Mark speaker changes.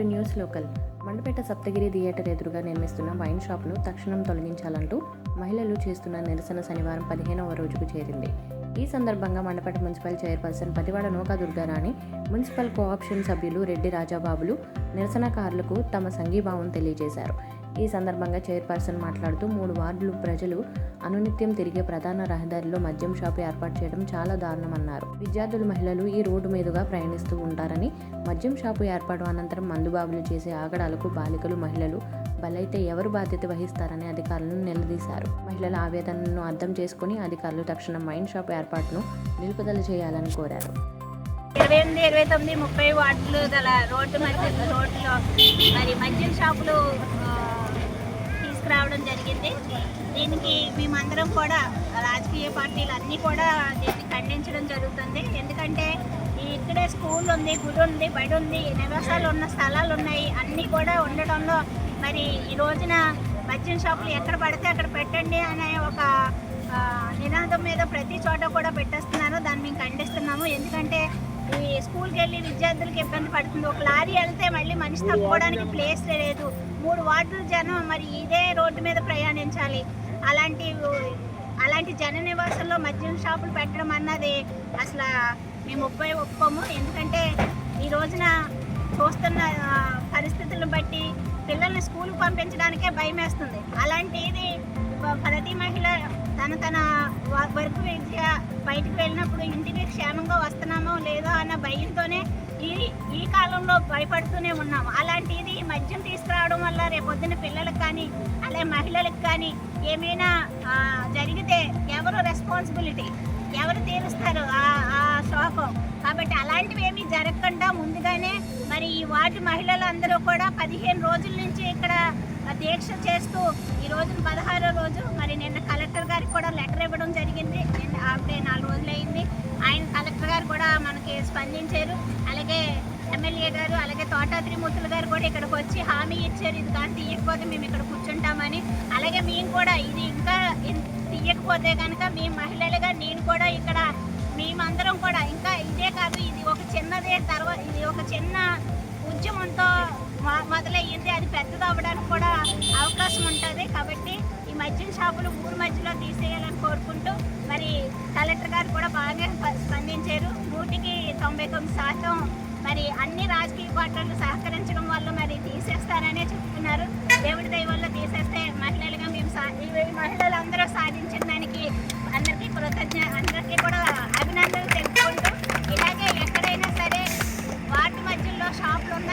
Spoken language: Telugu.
Speaker 1: News local. Mandapeta Saptagiri theatre ఎదురుగా నిర్మిస్తున్న వైన్ షాప్ను తక్షణం తొలగించాలంటూ మహిళలు చేస్తున్న నిరసన శనివారం పదిహేనవ రోజుకు చేరింది. ఈ సందర్భంగా మండపేట మున్సిపల్ చైర్పర్సన్ పతివాడ నూక దుర్గారాణి మున్సిపల్ కోఆప్షన్ సభ్యులు రెడ్డి రాజాబాబులు నిరసనకారులకు తమ సంఘీభావం తెలియజేశారు. ఈ సందర్భంగా చైర్పర్సన్ మాట్లాడుతూ మూడు వార్డులు ప్రజలు అనునిత్యం తిరిగే ప్రధాన రహదారిలో మద్యం షాపు ఏర్పాటు చేయడం చాలా దారుణమన్నారు. విద్యార్థులు మహిళలు ఈ రోడ్డు మీదుగా ప్రయాణిస్తూ ఉంటారని మద్యం షాపు ఏర్పాటు అనంతరం మందుబాబులు చేసే ఆగడాలకు బాలికలు మహిళలు బలైతే ఎవరు బాధ్యత వహిస్తారని అధికారులను నిలదీశారు. మహిళల ఆవేదనను అర్థం చేసుకుని అధికారులు తక్షణం మైండ్ షాప్ ఏర్పాటును నిలుపుదల చేయాలని కోరారు.
Speaker 2: ఇరవై ఎనిమిది ఇరవై తొమ్మిది ముప్పై వార్డులు గల రోడ్డు మధ్య రోడ్లో మరి మద్యం షాపులు ఆ, జరిగింది. దీనికి మేమందరం కూడా రాజకీయ పార్టీలు అన్నీ కూడా దీన్ని ఖండించడం జరుగుతుంది. ఎందుకంటే ఇక్కడే స్కూల్ ఉంది గుడి ఉంది బడి ఉంది నివాసాలు ఉన్న స్థలాలు ఉన్నాయి. అన్నీ కూడా ఉండడంలో మరి ఈ రోజున మద్యం షాపులు ఎక్కడ పడితే అక్కడ పెట్టండి అనే ఒక నినాదం మీద ప్రతి చోట కూడా పెట్టేస్తున్నాను. దాన్ని మేము ఖండిస్తున్నాము. ఎందుకంటే స్కూల్కి వెళ్ళి విద్యార్థులకు ఇబ్బంది పడుతుంది. ఒక లారీ వెళ్తే మళ్ళీ మనిషి తప్పుకోవడానికి ప్లేస్ లేదు. మూడు వార్డుల జనం మరి ఇదే రోడ్డు మీద ప్రయాణించాలి. అలాంటి అలాంటి జన నివాసంలో మద్యం షాపులు పెట్టడం అన్నది అసలు మేము ఒప్పే ఒప్పుకోము ఎందుకంటే ఈ రోజున చూస్తున్న పరిస్థితులను బట్టి పిల్లల్ని స్కూల్కి పంపించడానికే భయం వేస్తుంది అలాంటిది ప్రతి మహిళ తన తన వర్క్ విద్య బయటకు వెళ్ళినప్పుడు ఇంటికి క్షేమంగా వస్తున్నామో లేదో అన్న భయంతోనే ఈ ఈ కాలంలో భయపడుతూనే ఉన్నాము. అలాంటిది మద్యం తీసుకురావడం వల్ల రేపొద్దున పిల్లలకు కానీ అలాగే మహిళలకు కానీ ఏమైనా జరిగితే ఎవరు రెస్పాన్సిబిలిటీ ఎవరు తీరుస్తారు ఆ ఆ శోకం? కాబట్టి అలాంటివి ఏమీ జరగకుండా ముందుగానే మరి ఈ వార్డు మహిళలందరూ కూడా పదిహేను రోజుల నుంచి ఇక్కడ దీక్ష చేస్తూ ఈ రోజున పదహారో రోజు మరి నిన్న స్పందించారు. అలాగే ఎమ్మెల్యే గారు అలాగే తోటా త్రిమూర్తులు గారు కూడా ఇక్కడికి వచ్చి హామీ ఇచ్చారు. ఇది కానీ తీయకపోతే మేము ఇక్కడ కూర్చుంటామని. అలాగే మేము కూడా ఇది ఇంకా తీయకపోతే కనుక మీ మహిళలుగా నేను కూడా ఇక్కడ మేమందరం కూడా ఇంకా ఇదే కాదు ఇది ఒక చిన్నదే తర్వాత ఇది ఒక చిన్న ఉద్యమంతో మొ- మొదలయ్యింది. అది పెద్దది అవ్వడానికి కూడా అవకాశం ఉంటుంది. కాబట్టి మద్యం షాపులు ఊరు మధ్యలో తీసేయాలని కోరుకుంటూ మరి కలెక్టర్ గారు కూడా బాగా స్పందించారు. నూటికి తొంభై తొమ్మిది శాతం మరి అన్ని రాజకీయ పార్టీలు సహకరించడం వల్ల మరి తీసేస్తారనే చెప్తున్నారు. దేవుడి దయ తీసేస్తే మహిళలుగా మేము సా ఈ మహిళలందరూ సాధించిన దానికి అందరికీ కృతజ్ఞ అందరికీ కూడా